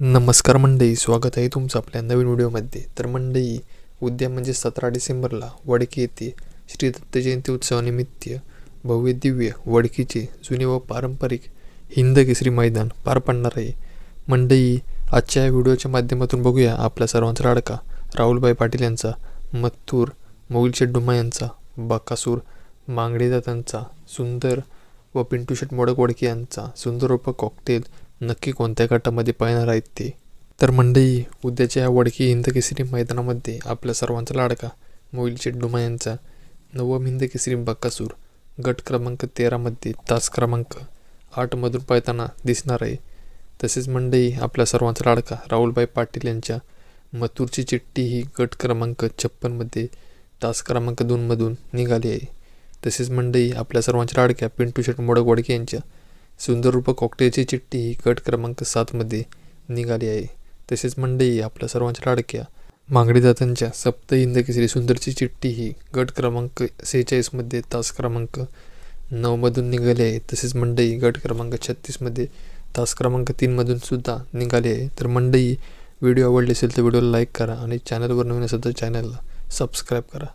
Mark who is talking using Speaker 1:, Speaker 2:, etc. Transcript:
Speaker 1: नमस्कार मंडई स्वागत आहे तुमचं आपल्या नवीन व्हिडिओमध्ये. तर मंडई उद्या म्हणजे सतरा डिसेंबरला वडकी येथे श्री दत्त जयंती उत्सवानिमित्त भव्य दिव्य वडकीचे जुने व पारंपरिक हिंद केसरी मैदान पार पडणार आहे. मंडई आजच्या या व्हिडिओच्या माध्यमातून बघूया आपल्या सर्वांचा लाडका राहुलभाई पाटील यांचा मत्तूर मौलशेठ डुमा यांचा बाकासूर मांगडे दातांचा सुंदर व पिंटू शेट मोडक वडके यांचा सुंदर उप कॉकटेल नक्की कोणत्या गटामध्ये पाहणार आहेत ते? तर मंडई उद्याच्या या वडकी हिंद केसरी मैदानामध्ये आपल्या सर्वांचा लाडका मोईल चेड्डुमा यांचा नवम हिंद केसरी बक्कासूर गट क्रमांक तेरामध्ये तास क्रमांक आठमधून पाहताना दिसणार आहे. तसेच मंडई आपल्या सर्वांचा लाडका राहुलभाई पाटील यांच्या मथुरची चिठ्ठी ही गट क्रमांक छप्पनमध्ये तास क्रमांक दोनमधून निघाली आहे. तसेच मंडई आपल्या सर्वांच्या लाडक्या पिंटू शेट मोडक वडके यांच्या सुंदर रूप कॉकटेलची चिठ्ठी ही गट क्रमांक सातमध्ये निघाली आहे. तसेच मंडई आपल्या सर्वांच्या लाडक्या मांगडी दातांच्या सप्त इंदकेसरी सुंदरची चिठ्ठी ही गट क्रमांक सेहेचाळीसमध्ये तास क्रमांक नऊमधून निघाली आहे. तसेच मंडई गट क्रमांक छत्तीसमध्ये तास क्रमांक तीनमधून सुद्धा निघाली आहे. तर मंडई व्हिडिओ आवडले असेल तर व्हिडिओला लाईक करा आणि चॅनलवर नवीन असेल तर चॅनलला सबस्क्राईब करा.